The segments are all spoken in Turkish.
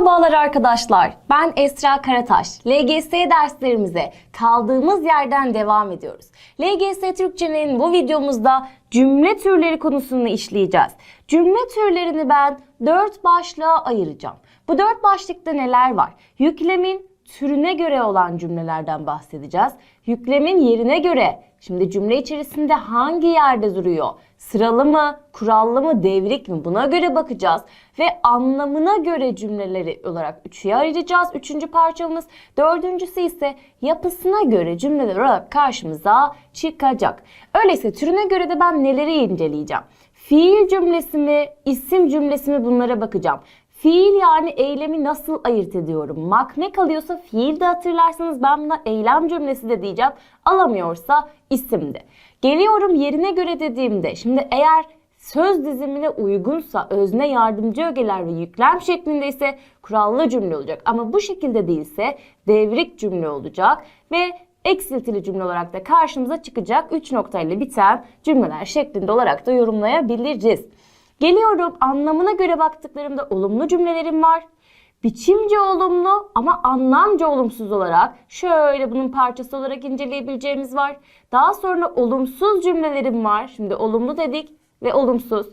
Merhabalar arkadaşlar. Ben Esra Karataş. LGS derslerimize kaldığımız yerden devam ediyoruz. LGS Türkçe'nin bu videomuzda cümle türleri konusunu işleyeceğiz. Cümle türlerini ben dört başlığa ayıracağım. Bu dört başlıkta neler var? Yüklemin türüne göre olan cümlelerden bahsedeceğiz. Yüklemin yerine göre şimdi cümle içerisinde hangi yerde duruyor? Sıralı mı, kurallı mı, devrik mi? Buna göre bakacağız. Ve anlamına göre cümleleri olarak üçüye ayıracağız. Üçüncü parçamız. Dördüncüsü ise yapısına göre cümleler olarak karşımıza çıkacak. Öyleyse türüne göre de ben neleri inceleyeceğim? Fiil cümlesi mi, isim cümlesi mi bunlara bakacağım. Fiil yani eylemi nasıl ayırt ediyorum? Mak ne kalıyorsa fiil de hatırlarsanız ben buna eylem cümlesi de diyeceğim. Alamıyorsa isim de. Geliyorum yerine göre dediğimde şimdi eğer söz dizimine uygunsa özne yardımcı ögeler ve yüklem şeklinde ise kurallı cümle olacak. Ama bu şekilde değilse devrik cümle olacak ve eksiltili cümle olarak da karşımıza çıkacak 3 noktayla biten cümleler şeklinde olarak da yorumlayabiliriz. Geliyorum anlamına göre baktıklarımda olumlu cümlelerim var. Biçimce olumlu ama anlamca olumsuz olarak şöyle bunun parçası olarak inceleyebileceğimiz var. Daha sonra olumsuz cümlelerim var. Şimdi olumlu dedik ve olumsuz.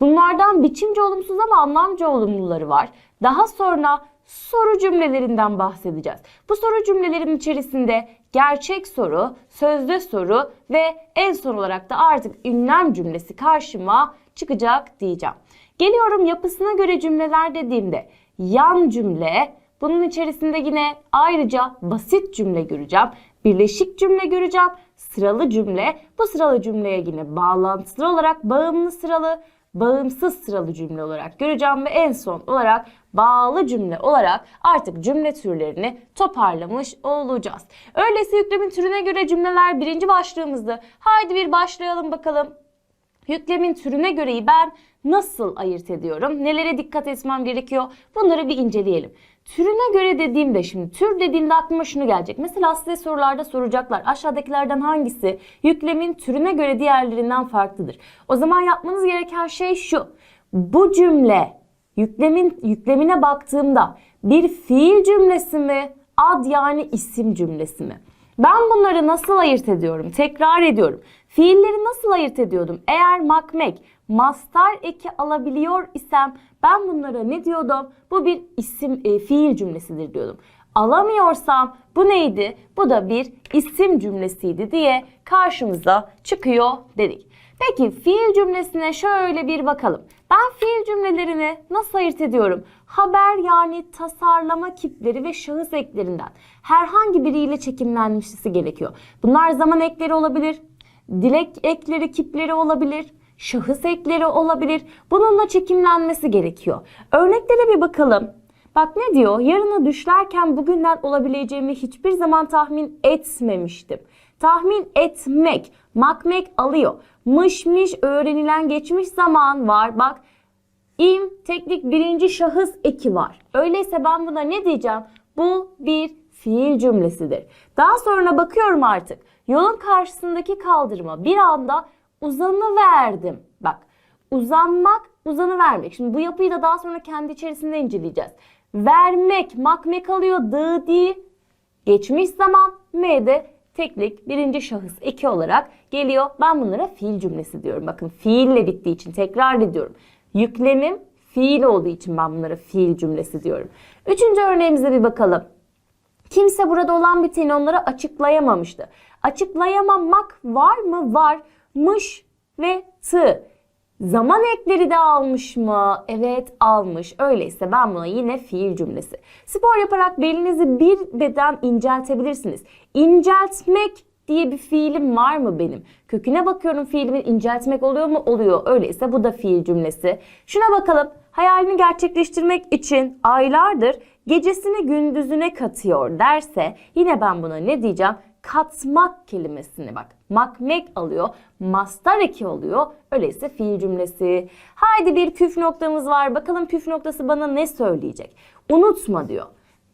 Bunlardan biçimce olumsuz ama anlamca olumluları var. Daha sonra soru cümlelerinden bahsedeceğiz. Bu soru cümlelerin içerisinde gerçek soru, sözde soru ve en son olarak da artık ünlem cümlesi karşıma çıkacak diyeceğim. Geliyorum yapısına göre cümleler dediğimde yan cümle, bunun içerisinde yine ayrıca basit cümle göreceğim, birleşik cümle göreceğim, sıralı cümle. Bu sıralı cümleye yine bağlantılı olarak bağımlı sıralı, bağımsız sıralı cümle olarak göreceğim ve en son olarak bağlı cümle olarak artık cümle türlerini toparlamış olacağız. Öyleyse yüklemin türüne göre cümleler birinci başlığımızdı. Haydi bir başlayalım bakalım. Yüklemin türüne göreyi ben nasıl ayırt ediyorum? Nelere dikkat etmem gerekiyor? Bunları bir inceleyelim. Türüne göre dediğimde şimdi tür dediğimde aklıma şunu gelecek. Mesela size sorularda soracaklar. Aşağıdakilerden hangisi yüklemin türüne göre diğerlerinden farklıdır? O zaman yapmanız gereken şey şu. Bu cümle yüklemin yüklemine baktığımda bir fiil cümlesi mi, ad yani isim cümlesi mi? Ben bunları nasıl ayırt ediyorum? Tekrar ediyorum. Fiilleri nasıl ayırt ediyordum? Eğer makmek, mastar eki alabiliyor isem ben bunlara ne diyordum? Bu bir isim e, fiil cümlesidir diyordum. Alamıyorsam bu neydi? Bu da bir isim cümlesiydi diye karşımıza çıkıyor dedik. Peki fiil cümlesine şöyle bir bakalım. Ben fiil cümlelerini nasıl ayırt ediyorum? Haber yani tasarlama kipleri ve şahıs eklerinden herhangi biriyle çekimlenmişisi gerekiyor. Bunlar zaman ekleri olabilir, dilek ekleri, kipleri olabilir, şahıs ekleri olabilir. Bununla çekimlenmesi gerekiyor. Örneklere bir bakalım. Bak ne diyor? Yarını düşlerken bugünden olabileceğimi hiçbir zaman tahmin etmemiştim. Tahmin etmek, makmek alıyor. Mışmış öğrenilen geçmiş zaman var. Bak im teknik birinci şahıs eki var. Öyleyse ben buna ne diyeceğim? Bu bir fiil cümlesidir. Daha sonra bakıyorum artık. Yolun karşısındaki kaldırıma bir anda uzanıverdim. Bak uzanmak, uzanıvermek. Şimdi bu yapıyı da daha sonra kendi içerisinde inceleyeceğiz. Vermek, makmek alıyor, dı di. Geçmiş zaman, m'de teknik birinci şahıs eki olarak geliyor. Ben bunlara fiil cümlesi diyorum. Bakın fiille bittiği için tekrar ediyorum. Yüklemim fiil olduğu için ben bunlara fiil cümlesi diyorum. Üçüncü örneğimize bir bakalım. Kimse burada olan biteni onlara açıklayamamıştı. Açıklayamamak var mı? Var. Mış ve tı. Zaman ekleri de almış mı? Evet almış. Öyleyse ben buna yine fiil cümlesi. Spor yaparak belinizi bir beden inceltebilirsiniz. İnceltmek diye bir fiilim var mı benim? Köküne bakıyorum fiilimin inceltmek oluyor mu? Oluyor. Öyleyse bu da fiil cümlesi. Şuna bakalım. Hayalini gerçekleştirmek için aylardır gecesini gündüzüne katıyor derse yine ben buna ne diyeceğim? Katmak kelimesini bak. Makmek alıyor. Mastar eki oluyor. Öyleyse fiil cümlesi. Haydi bir püf noktamız var. Bakalım püf noktası bana ne söyleyecek? Unutma diyor.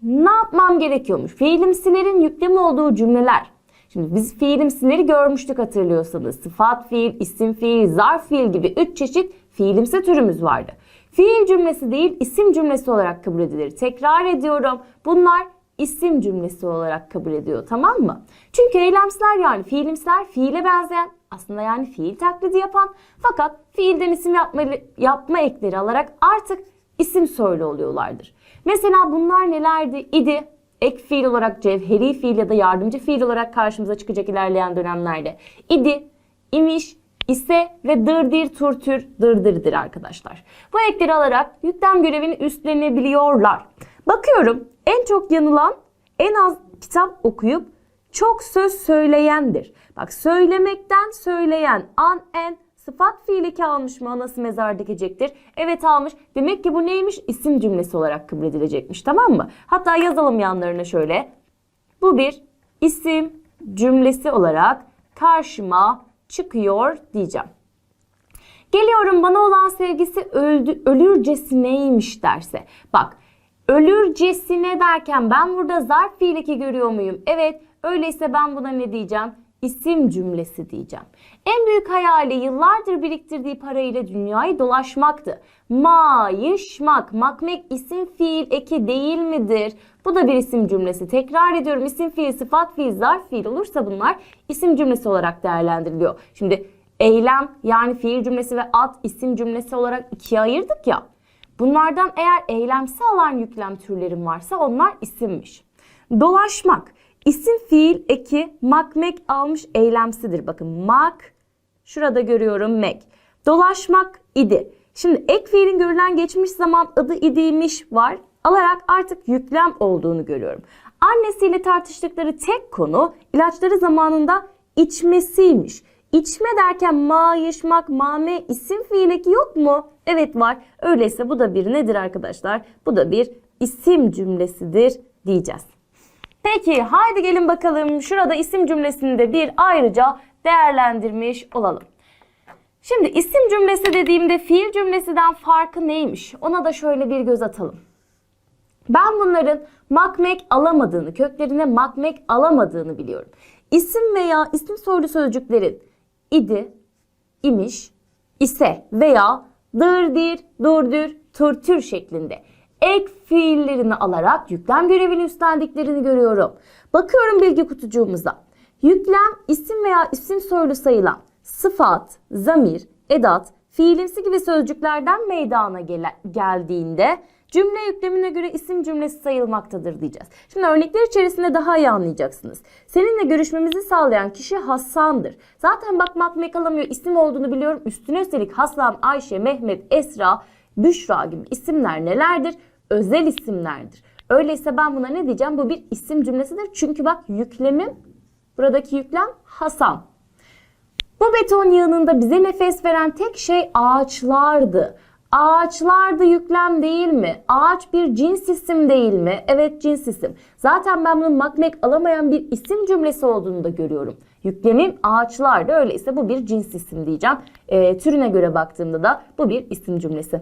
Ne yapmam gerekiyormuş? Fiilimsilerin yüklemi olduğu cümleler. Şimdi biz fiilimsileri görmüştük hatırlıyorsanız. Sıfat fiil, isim fiil, zarf fiil gibi üç çeşit fiilimsi türümüz vardı. Fiil cümlesi değil isim cümlesi olarak kabul edilir. Tekrar ediyorum. Bunlar isim cümlesi olarak kabul ediyor tamam mı? Çünkü eylemsler yani fiilimsler fiile benzeyen aslında yani fiil taklidi yapan fakat fiilden isim yapma, yapma ekleri alarak artık isim söyle oluyorlardır. Mesela bunlar nelerdi? İdi, ek fiil olarak cevheri fiil ya da yardımcı fiil olarak karşımıza çıkacak ilerleyen dönemlerde. İdi, imiş, ise ve dırdir turtür dırdırdır arkadaşlar. Bu ekleri alarak yüklem görevini üstlenebiliyorlar. Bakıyorum en çok yanılan en az kitap okuyup çok söz söyleyendir. Bak söylemekten söyleyen an en sıfat fiili ki almış mı anası mezar dikecektir. Evet almış. Demek ki bu neymiş? İsim cümlesi olarak kabul edilecekmiş tamam mı? Hatta yazalım yanlarına şöyle. Bu bir isim cümlesi olarak karşıma çıkıyor diyeceğim. Geliyorum bana olan sevgisi öldü, ölürcesineymiş derse. Bak ölürcesine derken ben burada zarf fiil eki görüyor muyum? Evet öyleyse ben buna ne diyeceğim? İsim cümlesi diyeceğim. En büyük hayali yıllardır biriktirdiği parayla dünyayı dolaşmaktı. Mayışmak, makmek isim fiil eki değil midir? Bu da bir isim cümlesi. Tekrar ediyorum isim fiil, sıfat fiil, zarf fiil olursa bunlar isim cümlesi olarak değerlendiriliyor. Şimdi eylem yani fiil cümlesi ve ad isim cümlesi olarak ikiye ayırdık ya. Bunlardan eğer eylemsi alan yüklem türlerim varsa onlar isimmiş. Dolaşmak isim fiil eki makmek almış eylemsidir. Bakın mak şurada görüyorum mek. Dolaşmak idi. Şimdi ek fiilin görülen geçmiş zaman adı idiymiş var. Alarak artık yüklem olduğunu görüyorum. Annesiyle tartıştıkları tek konu ilaçları zamanında içmesiymiş. İçme derken mayışmak, mame isim fiil eki yok mu? Evet var. Öyleyse bu da bir nedir arkadaşlar? Bu da bir isim cümlesidir diyeceğiz. Peki haydi gelin bakalım şurada isim cümlesini de bir ayrıca değerlendirmiş olalım. Şimdi isim cümlesi dediğimde fiil cümlesinden farkı neymiş? Ona da şöyle bir göz atalım. Ben bunların makmek alamadığını, köklerine makmek alamadığını biliyorum. İsim veya isim soylu sözcüklerin idi, imiş, ise veya dırdir, durdur, türtür şeklinde ek fiillerini alarak yüklem görevini üstlendiklerini görüyorum. Bakıyorum bilgi kutucuğumuza. Yüklem isim veya isim soylu sayılan sıfat, zamir, edat, fiilimsi gibi sözcüklerden meydana gel geldiğinde cümle yüklemine göre isim cümlesi sayılmaktadır diyeceğiz. Şimdi örnekler içerisinde daha iyi anlayacaksınız. Seninle görüşmemizi sağlayan kişi Hassan'dır. Zaten bak makmek alamıyor isim olduğunu biliyorum. Üstüne üstelik Hasan, Ayşe, Mehmet, Esra, Büşra gibi isimler nelerdir? Özel isimlerdir. Öyleyse ben buna ne diyeceğim? Bu bir isim cümlesidir. Çünkü bak yüklemim, buradaki yüklem Hasan. Bu beton yığınında bize nefes veren tek şey ağaçlardı. Ağaçlardı yüklem değil mi? Ağaç bir cins isim değil mi? Evet cins isim. Zaten ben bunun makmek alamayan bir isim cümlesi olduğunu da görüyorum. Yüklemim ağaçlardı öyleyse bu bir cins isim diyeceğim. E, türüne göre baktığımda da bu bir isim cümlesi.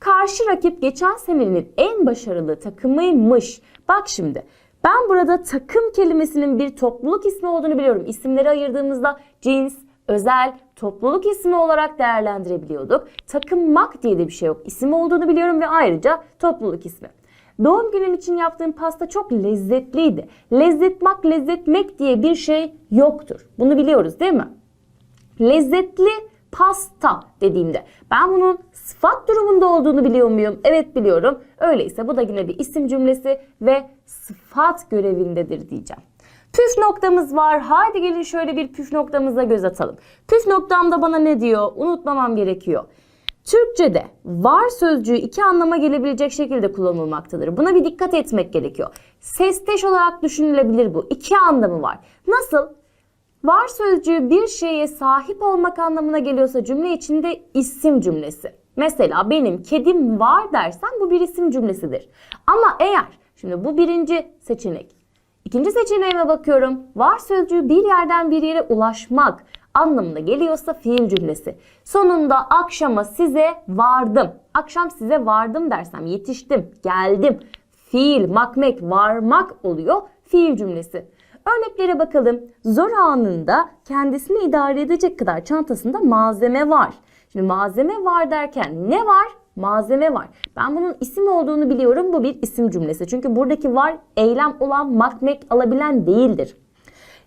Karşı rakip geçen senenin en başarılı takımıymış. Bak şimdi ben burada takım kelimesinin bir topluluk ismi olduğunu biliyorum. İsimleri ayırdığımızda cins, özel, topluluk ismi olarak değerlendirebiliyorduk. Takımmak diye de bir şey yok. İsim olduğunu biliyorum ve ayrıca topluluk ismi. Doğum günüm için yaptığım pasta çok lezzetliydi. Lezzetmak, lezzetmek diye bir şey yoktur. Bunu biliyoruz değil mi? Lezzetli pasta dediğimde ben bunun sıfat durumunda olduğunu biliyor muyum? Evet biliyorum. Öyleyse bu da yine bir isim cümlesi ve sıfat görevindedir diyeceğim. Püf noktamız var. Haydi gelin şöyle bir püf noktamıza göz atalım. Püf noktamda bana ne diyor? Unutmamam gerekiyor. Türkçe'de var sözcüğü iki anlama gelebilecek şekilde kullanılmaktadır. Buna bir dikkat etmek gerekiyor. Sesteş olarak düşünülebilir bu. İki anlamı var. Nasıl? Var sözcüğü bir şeye sahip olmak anlamına geliyorsa cümle içinde isim cümlesi. Mesela benim kedim var dersen bu bir isim cümlesidir. Ama eğer şimdi bu birinci seçenek. İkinci seçeneğime bakıyorum. Var sözcüğü bir yerden bir yere ulaşmak anlamına geliyorsa fiil cümlesi. Sonunda akşama size vardım. Akşam size vardım dersem yetiştim, geldim. Fiil, makmek, varmak oluyor fiil cümlesi. Örneklere bakalım. Zor anında kendisini idare edecek kadar çantasında malzeme var. Şimdi malzeme var derken ne var? Malzeme var. Ben bunun isim olduğunu biliyorum. Bu bir isim cümlesi. Çünkü buradaki var eylem olan makmek alabilen değildir.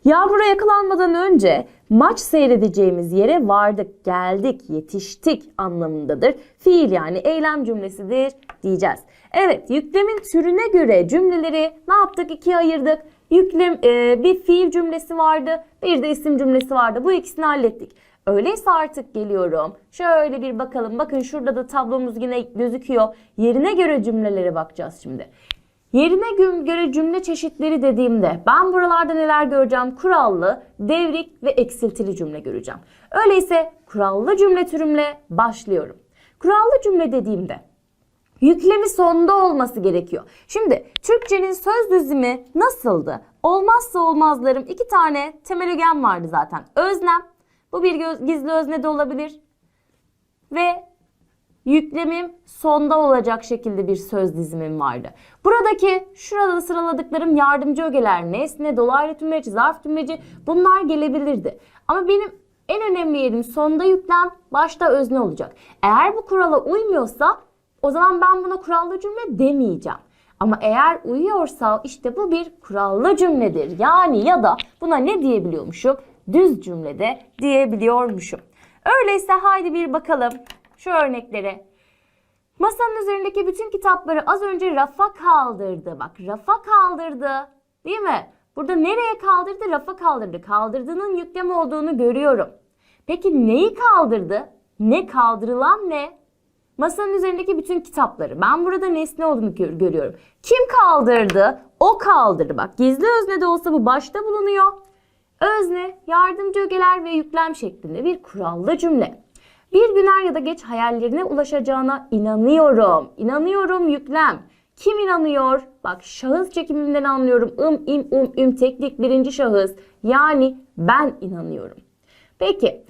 Yağmura yakalanmadan önce maç seyredeceğimiz yere vardık, geldik, yetiştik anlamındadır. Fiil yani eylem cümlesidir diyeceğiz. Evet yüklemin türüne göre cümleleri ne yaptık? ikiye ayırdık. Yüklem e, bir fiil cümlesi vardı, bir de isim cümlesi vardı. Bu ikisini hallettik. Öyleyse artık geliyorum. Şöyle bir bakalım. Bakın şurada da tablomuz yine gözüküyor. Yerine göre cümlelere bakacağız şimdi. Yerine gö- göre cümle çeşitleri dediğimde ben buralarda neler göreceğim? Kurallı, devrik ve eksiltili cümle göreceğim. Öyleyse kurallı cümle türümle başlıyorum. Kurallı cümle dediğimde yüklemi sonda olması gerekiyor. Şimdi Türkçenin söz dizimi nasıldı? Olmazsa olmazlarım iki tane temel ögen vardı zaten. Öznem, bu bir göz- gizli özne de olabilir. Ve yüklemim sonda olacak şekilde bir söz dizimim vardı. Buradaki şurada sıraladıklarım yardımcı ögeler, nesne, dolaylı tümleci, zarf tümleci bunlar gelebilirdi. Ama benim en önemli yerim sonda yüklem, başta özne olacak. Eğer bu kurala uymuyorsa o zaman ben buna kurallı cümle demeyeceğim. Ama eğer uyuyorsa işte bu bir kurallı cümledir. Yani ya da buna ne diyebiliyormuşum? Düz cümlede diyebiliyormuşum. Öyleyse haydi bir bakalım şu örneklere. Masanın üzerindeki bütün kitapları az önce rafa kaldırdı. Bak rafa kaldırdı. Değil mi? Burada nereye kaldırdı? Rafa kaldırdı. Kaldırdığının yüklem olduğunu görüyorum. Peki neyi kaldırdı? Ne kaldırılan ne? Masanın üzerindeki bütün kitapları. Ben burada nesne olduğunu gör- görüyorum. Kim kaldırdı? O kaldırdı. Bak gizli özne de olsa bu başta bulunuyor. Özne, yardımcı ögeler ve yüklem şeklinde bir kurallı cümle. Bir gün er ya da geç hayallerine ulaşacağına inanıyorum. İnanıyorum yüklem. Kim inanıyor? Bak şahıs çekiminden anlıyorum. ım, im, um, üm teknik birinci şahıs. Yani ben inanıyorum. Peki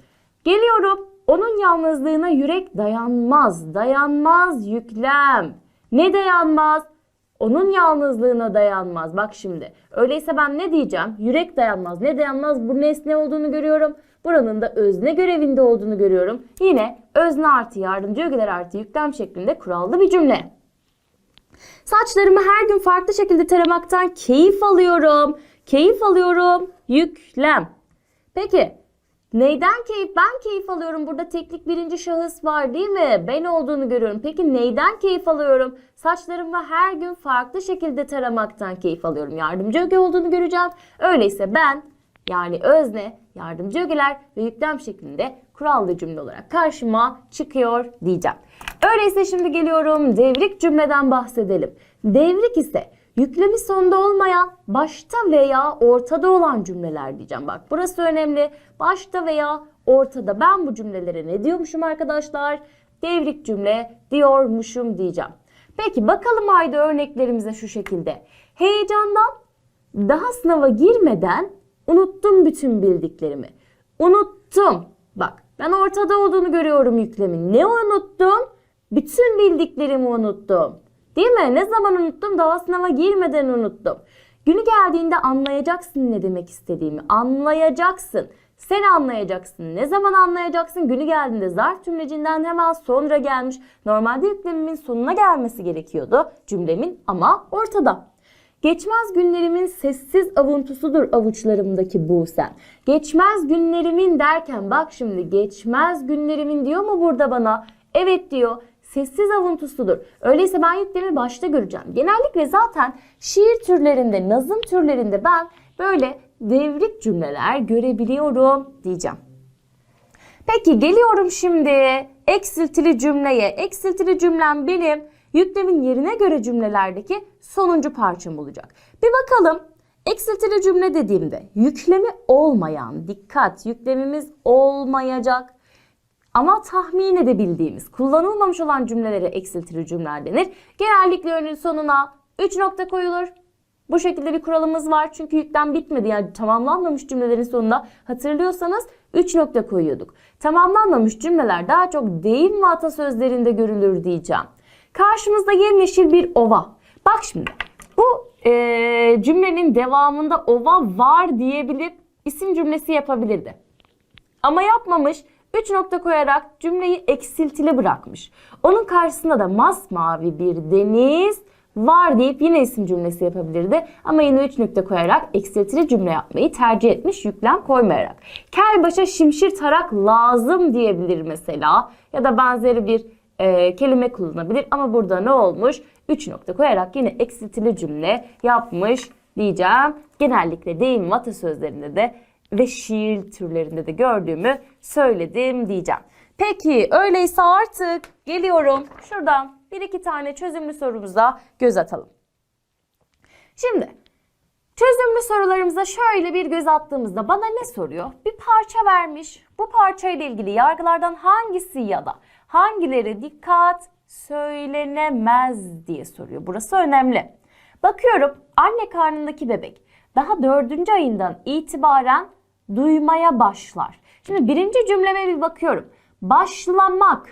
geliyorum. Onun yalnızlığına yürek dayanmaz. Dayanmaz yüklem. Ne dayanmaz? Onun yalnızlığına dayanmaz. Bak şimdi. Öyleyse ben ne diyeceğim? Yürek dayanmaz. Ne dayanmaz? Bu nesne olduğunu görüyorum. Buranın da özne görevinde olduğunu görüyorum. Yine özne artı yardımcı ögeler artı yüklem şeklinde kurallı bir cümle. Saçlarımı her gün farklı şekilde taramaktan keyif alıyorum. Keyif alıyorum. Yüklem. Peki neyden keyif? Ben keyif alıyorum. Burada teknik birinci şahıs var değil mi? Ben olduğunu görüyorum. Peki neyden keyif alıyorum? Saçlarımı her gün farklı şekilde taramaktan keyif alıyorum. Yardımcı öge olduğunu göreceğim. Öyleyse ben yani özne, yardımcı ögeler ve yüklem şeklinde kurallı cümle olarak karşıma çıkıyor diyeceğim. Öyleyse şimdi geliyorum devrik cümleden bahsedelim. Devrik ise yüklemi sonda olmayan başta veya ortada olan cümleler diyeceğim. Bak burası önemli. Başta veya ortada. Ben bu cümlelere ne diyormuşum arkadaşlar? Devrik cümle diyormuşum diyeceğim. Peki bakalım haydi örneklerimize şu şekilde. Heyecandan daha sınava girmeden unuttum bütün bildiklerimi. Unuttum. Bak ben ortada olduğunu görüyorum yüklemin. Ne unuttum? Bütün bildiklerimi unuttum. Değil mi? Ne zaman unuttum? Daha sınava girmeden unuttum. Günü geldiğinde anlayacaksın ne demek istediğimi. Anlayacaksın. Sen anlayacaksın. Ne zaman anlayacaksın? Günü geldiğinde zarf cümlecinden hemen sonra gelmiş. Normalde yüklemimin sonuna gelmesi gerekiyordu cümlemin ama ortada. Geçmez günlerimin sessiz avuntusudur avuçlarımdaki Buğsem. Geçmez günlerimin derken bak şimdi geçmez günlerimin diyor mu burada bana? Evet diyor. Sessiz avuntusudur. Öyleyse ben yüklemi başta göreceğim. Genellikle zaten şiir türlerinde, nazım türlerinde ben böyle devrik cümleler görebiliyorum diyeceğim. Peki geliyorum şimdi eksiltili cümleye. Eksiltili cümlem benim yüklemin yerine göre cümlelerdeki sonuncu parçam olacak. Bir bakalım eksiltili cümle dediğimde yüklemi olmayan, dikkat yüklemimiz olmayacak ama tahmin edebildiğimiz, kullanılmamış olan cümlelere eksiltili cümleler denir. Genellikle örneğin sonuna 3 nokta koyulur. Bu şekilde bir kuralımız var çünkü yüklem bitmedi yani tamamlanmamış cümlelerin sonunda hatırlıyorsanız 3 nokta koyuyorduk. Tamamlanmamış cümleler daha çok deyim ve atasözlerinde görülür diyeceğim. Karşımızda yemyeşil bir ova. Bak şimdi bu eee, cümlenin devamında ova var diyebilip isim cümlesi yapabilirdi. Ama yapmamış. 3 nokta koyarak cümleyi eksiltili bırakmış. Onun karşısında da masmavi bir deniz var deyip yine isim cümlesi yapabilirdi. Ama yine 3 nokta koyarak eksiltili cümle yapmayı tercih etmiş yüklem koymayarak. Kel başa şimşir tarak lazım diyebilir mesela. Ya da benzeri bir e, kelime kullanabilir. Ama burada ne olmuş? 3 nokta koyarak yine eksiltili cümle yapmış diyeceğim. Genellikle deyim atasözlerinde de ve şiir türlerinde de gördüğümü söyledim diyeceğim. Peki öyleyse artık geliyorum şuradan bir iki tane çözümlü sorumuza göz atalım. Şimdi çözümlü sorularımıza şöyle bir göz attığımızda bana ne soruyor? Bir parça vermiş. Bu parçayla ilgili yargılardan hangisi ya da hangileri dikkat söylenemez diye soruyor. Burası önemli. Bakıyorum anne karnındaki bebek daha dördüncü ayından itibaren duymaya başlar. Şimdi birinci cümleme bir bakıyorum. Başlamak,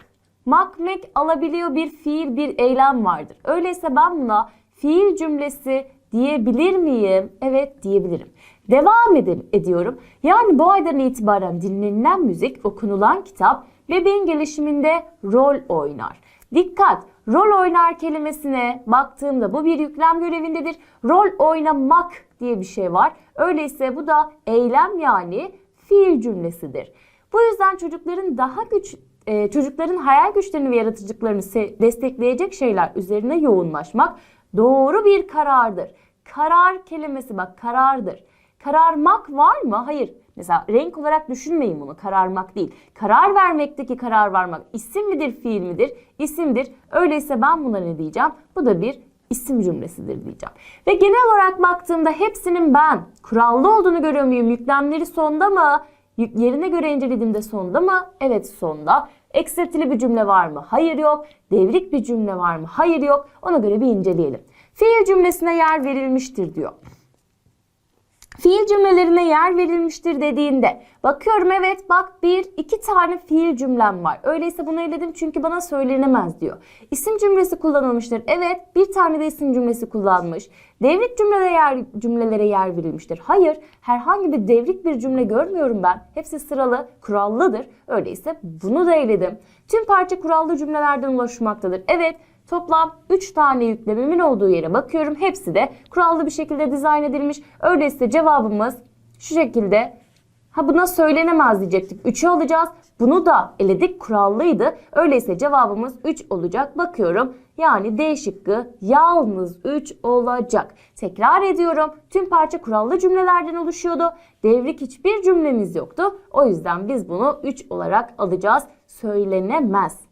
makmek alabiliyor bir fiil, bir eylem vardır. Öyleyse ben buna fiil cümlesi diyebilir miyim? Evet diyebilirim. Devam edin, ediyorum. Yani bu aydan itibaren dinlenilen müzik, okunulan kitap bebeğin gelişiminde rol oynar. Dikkat! Rol oynar kelimesine baktığımda bu bir yüklem görevindedir. Rol oynamak diye bir şey var. Öyleyse bu da eylem yani fiil cümlesidir. Bu yüzden çocukların daha güç e, çocukların hayal güçlerini ve yaratıcılıklarını destekleyecek şeyler üzerine yoğunlaşmak doğru bir karardır. Karar kelimesi bak karardır. Kararmak var mı? Hayır. Mesela renk olarak düşünmeyin bunu. Kararmak değil. Karar vermekteki karar vermek isim midir, fiil midir? İsimdir. Öyleyse ben buna ne diyeceğim? Bu da bir isim cümlesidir diyeceğim. Ve genel olarak baktığımda hepsinin ben kurallı olduğunu görüyor muyum? Yüklemleri sonda mı? Yerine göre incelediğimde sonda mı? Evet sonda. Eksiltili bir cümle var mı? Hayır yok. Devrik bir cümle var mı? Hayır yok. Ona göre bir inceleyelim. Fiil cümlesine yer verilmiştir diyor. Fiil cümlelerine yer verilmiştir dediğinde bakıyorum evet bak bir iki tane fiil cümlem var. Öyleyse bunu eledim çünkü bana söylenemez diyor. İsim cümlesi kullanılmıştır. Evet bir tane de isim cümlesi kullanmış. Devrik cümlelere yer, cümlelere yer verilmiştir. Hayır herhangi bir devrik bir cümle görmüyorum ben. Hepsi sıralı kurallıdır. Öyleyse bunu da eledim. Tüm parça kurallı cümlelerden oluşmaktadır. Evet Toplam 3 tane yüklememin olduğu yere bakıyorum. Hepsi de kurallı bir şekilde dizayn edilmiş. Öyleyse cevabımız şu şekilde. Ha buna söylenemez diyecektik. 3'ü alacağız. Bunu da eledik kurallıydı. Öyleyse cevabımız 3 olacak. Bakıyorum. Yani D şıkkı yalnız 3 olacak. Tekrar ediyorum. Tüm parça kurallı cümlelerden oluşuyordu. Devrik hiçbir cümlemiz yoktu. O yüzden biz bunu 3 olarak alacağız. Söylenemez.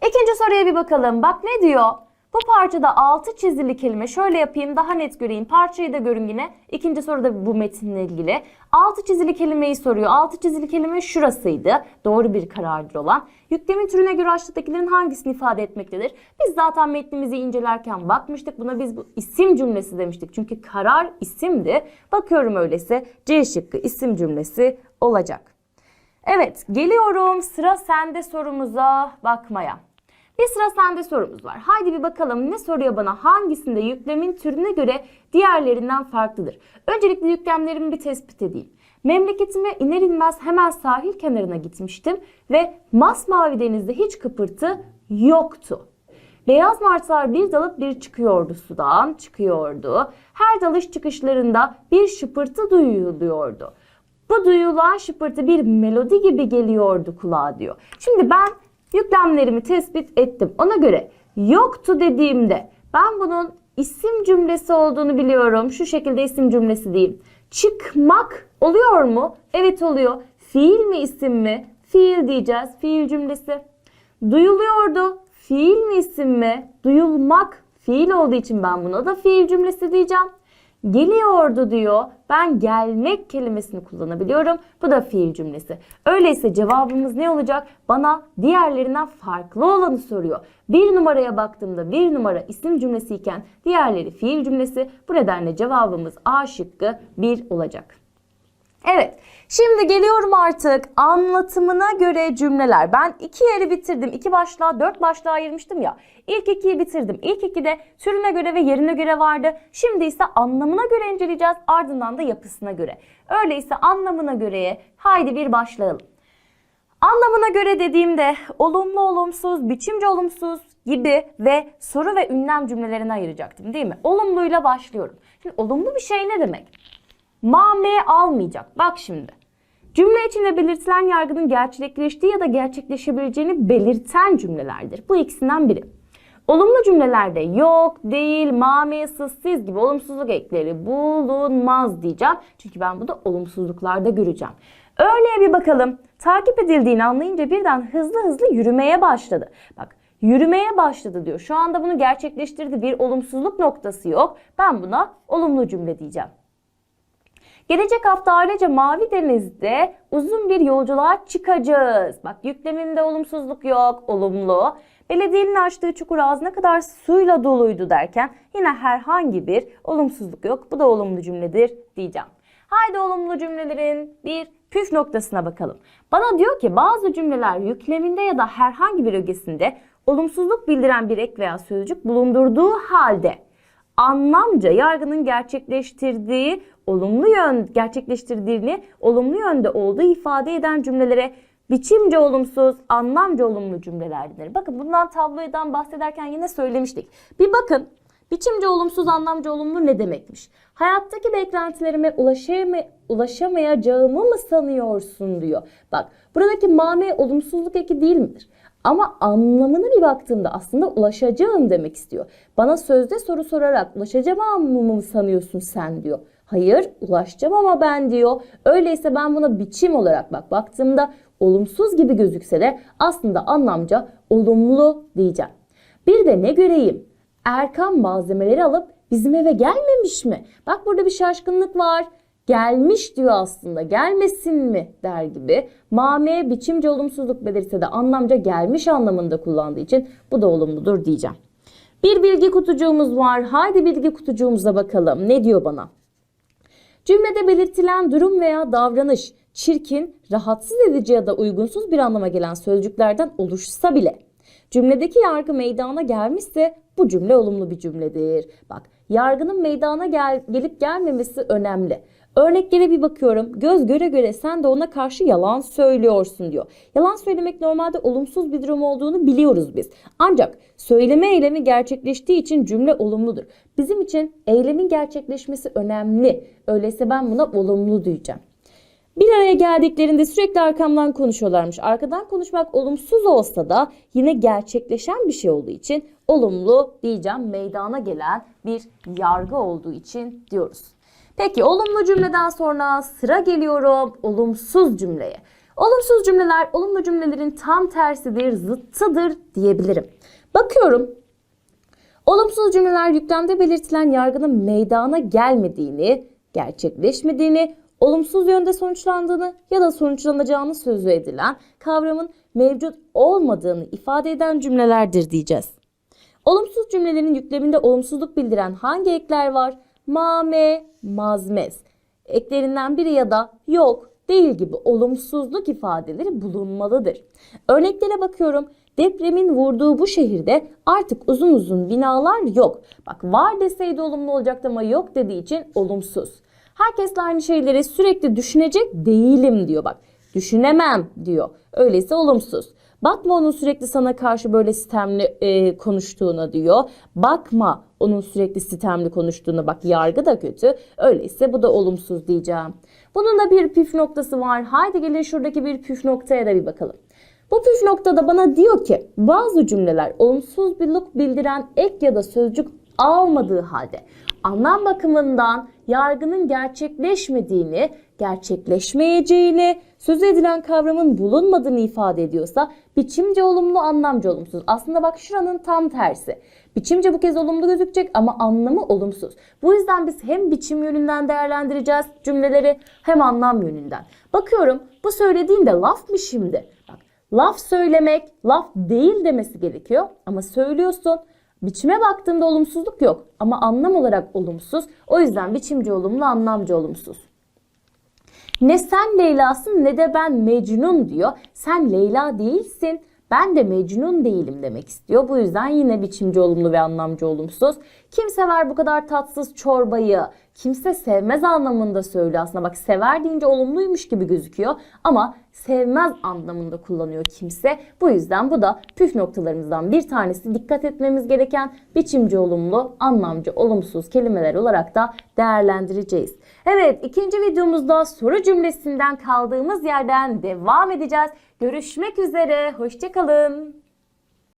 İkinci soruya bir bakalım. Bak ne diyor? Bu parçada altı çizili kelime şöyle yapayım daha net göreyim. Parçayı da görün yine. İkinci soruda bu metinle ilgili. Altı çizili kelimeyi soruyor. Altı çizili kelime şurasıydı. Doğru bir karardır olan. Yüklemin türüne göre aşağıdakilerin hangisini ifade etmektedir? Biz zaten metnimizi incelerken bakmıştık. Buna biz bu isim cümlesi demiştik. Çünkü karar isimdi. Bakıyorum öyleyse C şıkkı isim cümlesi olacak. Evet geliyorum sıra sende sorumuza bakmaya. Bir sıra sende sorumuz var. Haydi bir bakalım ne soruyor bana hangisinde yüklemin türüne göre diğerlerinden farklıdır. Öncelikle yüklemlerimi bir tespit edeyim. Memleketime iner inmez hemen sahil kenarına gitmiştim ve masmavi denizde hiç kıpırtı yoktu. Beyaz martılar bir dalıp bir çıkıyordu sudan, çıkıyordu. Her dalış çıkışlarında bir şıpırtı duyuluyordu. Bu duyulan şıpırtı bir melodi gibi geliyordu kulağa diyor. Şimdi ben yüklemlerimi tespit ettim. Ona göre yoktu dediğimde ben bunun isim cümlesi olduğunu biliyorum. Şu şekilde isim cümlesi diyeyim. Çıkmak oluyor mu? Evet oluyor. Fiil mi isim mi? Fiil diyeceğiz. Fiil cümlesi. Duyuluyordu. Fiil mi isim mi? Duyulmak fiil olduğu için ben buna da fiil cümlesi diyeceğim. Geliyordu diyor. Ben gelmek kelimesini kullanabiliyorum. Bu da fiil cümlesi. Öyleyse cevabımız ne olacak? Bana diğerlerinden farklı olanı soruyor. Bir numaraya baktığımda bir numara isim cümlesi iken diğerleri fiil cümlesi. Bu nedenle cevabımız A şıkkı 1 olacak. Evet, şimdi geliyorum artık anlatımına göre cümleler. Ben iki yeri bitirdim. iki başlığa, dört başlığa ayırmıştım ya. İlk ikiyi bitirdim. İlk iki de türüne göre ve yerine göre vardı. Şimdi ise anlamına göre inceleyeceğiz. Ardından da yapısına göre. Öyleyse anlamına göreye haydi bir başlayalım. Buna göre dediğimde olumlu olumsuz, biçimci olumsuz gibi ve soru ve ünlem cümlelerine ayıracaktım değil mi? Olumluyla başlıyorum. Şimdi olumlu bir şey ne demek? Mameye almayacak. Bak şimdi. Cümle içinde belirtilen yargının gerçekleştiği ya da gerçekleşebileceğini belirten cümlelerdir. Bu ikisinden biri. Olumlu cümlelerde yok, değil, mamiyesiz, siz gibi olumsuzluk ekleri bulunmaz diyeceğim. Çünkü ben bunu olumsuzluklarda göreceğim. Örneğe bir bakalım. Takip edildiğini anlayınca birden hızlı hızlı yürümeye başladı. Bak yürümeye başladı diyor. Şu anda bunu gerçekleştirdi. Bir olumsuzluk noktası yok. Ben buna olumlu cümle diyeceğim. Gelecek hafta ailece Mavi Deniz'de uzun bir yolculuğa çıkacağız. Bak yükleminde olumsuzluk yok, olumlu. Belediyenin açtığı çukur ağzına kadar suyla doluydu derken yine herhangi bir olumsuzluk yok. Bu da olumlu cümledir diyeceğim. Haydi olumlu cümlelerin bir püf noktasına bakalım. Bana diyor ki bazı cümleler yükleminde ya da herhangi bir ögesinde olumsuzluk bildiren bir ek veya sözcük bulundurduğu halde anlamca yargının gerçekleştirdiği olumlu yön gerçekleştirdiğini olumlu yönde olduğu ifade eden cümlelere biçimce olumsuz, anlamca olumlu cümleler denir. Bakın bundan tablodan bahsederken yine söylemiştik. Bir bakın biçimce olumsuz, anlamca olumlu ne demekmiş? Hayattaki beklentilerime ulaşama, ulaşamayacağımı mı sanıyorsun diyor. Bak buradaki mame olumsuzluk eki değil midir? Ama anlamına bir baktığımda aslında ulaşacağım demek istiyor. Bana sözde soru sorarak ulaşacağım mı sanıyorsun sen diyor. Hayır ulaşacağım ama ben diyor. Öyleyse ben buna biçim olarak bak baktığımda olumsuz gibi gözükse de aslında anlamca olumlu diyeceğim. Bir de ne göreyim? Erkan malzemeleri alıp bizim eve gelmemiş mi? Bak burada bir şaşkınlık var. Gelmiş diyor aslında. Gelmesin mi der gibi. Mame biçimce olumsuzluk belirse de anlamca gelmiş anlamında kullandığı için bu da olumludur diyeceğim. Bir bilgi kutucuğumuz var. Haydi bilgi kutucuğumuza bakalım. Ne diyor bana? Cümlede belirtilen durum veya davranış çirkin, rahatsız edici ya da uygunsuz bir anlama gelen sözcüklerden oluşsa bile cümledeki yargı meydana gelmişse bu cümle olumlu bir cümledir. Bak yargının meydana gel gelip gelmemesi önemli. Örneklere bir bakıyorum. Göz göre göre sen de ona karşı yalan söylüyorsun diyor. Yalan söylemek normalde olumsuz bir durum olduğunu biliyoruz biz. Ancak söyleme eylemi gerçekleştiği için cümle olumludur. Bizim için eylemin gerçekleşmesi önemli. Öyleyse ben buna olumlu diyeceğim. Bir araya geldiklerinde sürekli arkamdan konuşuyorlarmış. Arkadan konuşmak olumsuz olsa da yine gerçekleşen bir şey olduğu için olumlu diyeceğim. Meydana gelen bir yargı olduğu için diyoruz. Peki olumlu cümleden sonra sıra geliyorum olumsuz cümleye. Olumsuz cümleler olumlu cümlelerin tam tersidir, zıttıdır diyebilirim. Bakıyorum Olumsuz cümleler yüklemde belirtilen yargının meydana gelmediğini, gerçekleşmediğini, olumsuz yönde sonuçlandığını ya da sonuçlanacağını sözü edilen kavramın mevcut olmadığını ifade eden cümlelerdir diyeceğiz. Olumsuz cümlelerin yükleminde olumsuzluk bildiren hangi ekler var? Mame, mazmez. Eklerinden biri ya da yok, değil gibi olumsuzluk ifadeleri bulunmalıdır. Örneklere bakıyorum. Depremin vurduğu bu şehirde artık uzun uzun binalar yok. Bak var deseydi olumlu olacaktı ama yok dediği için olumsuz. Herkesle aynı şeyleri sürekli düşünecek değilim diyor bak. Düşünemem diyor. Öyleyse olumsuz. Bakma onun sürekli sana karşı böyle sistemli e, konuştuğuna diyor. Bakma onun sürekli sistemli konuştuğuna bak yargı da kötü. Öyleyse bu da olumsuz diyeceğim. Bunun da bir püf noktası var. Haydi gelin şuradaki bir püf noktaya da bir bakalım. Bu püf noktada bana diyor ki bazı cümleler olumsuz bir look bildiren ek ya da sözcük almadığı halde anlam bakımından yargının gerçekleşmediğini, gerçekleşmeyeceğini, söz edilen kavramın bulunmadığını ifade ediyorsa biçimce olumlu, anlamca olumsuz. Aslında bak şuranın tam tersi. Biçimce bu kez olumlu gözükecek ama anlamı olumsuz. Bu yüzden biz hem biçim yönünden değerlendireceğiz cümleleri hem anlam yönünden. Bakıyorum bu söylediğin de laf mı şimdi? Bak laf söylemek, laf değil demesi gerekiyor ama söylüyorsun. Biçime baktığımda olumsuzluk yok ama anlam olarak olumsuz. O yüzden biçimci olumlu, anlamcı olumsuz. Ne sen Leyla'sın ne de ben Mecnun diyor. Sen Leyla değilsin. Ben de Mecnun değilim demek istiyor. Bu yüzden yine biçimci olumlu ve anlamcı olumsuz. Kim sever bu kadar tatsız çorbayı? kimse sevmez anlamında söylüyor aslında. Bak sever deyince olumluymuş gibi gözüküyor ama sevmez anlamında kullanıyor kimse. Bu yüzden bu da püf noktalarımızdan bir tanesi. Dikkat etmemiz gereken biçimci olumlu, anlamcı olumsuz kelimeler olarak da değerlendireceğiz. Evet ikinci videomuzda soru cümlesinden kaldığımız yerden devam edeceğiz. Görüşmek üzere, hoşçakalın.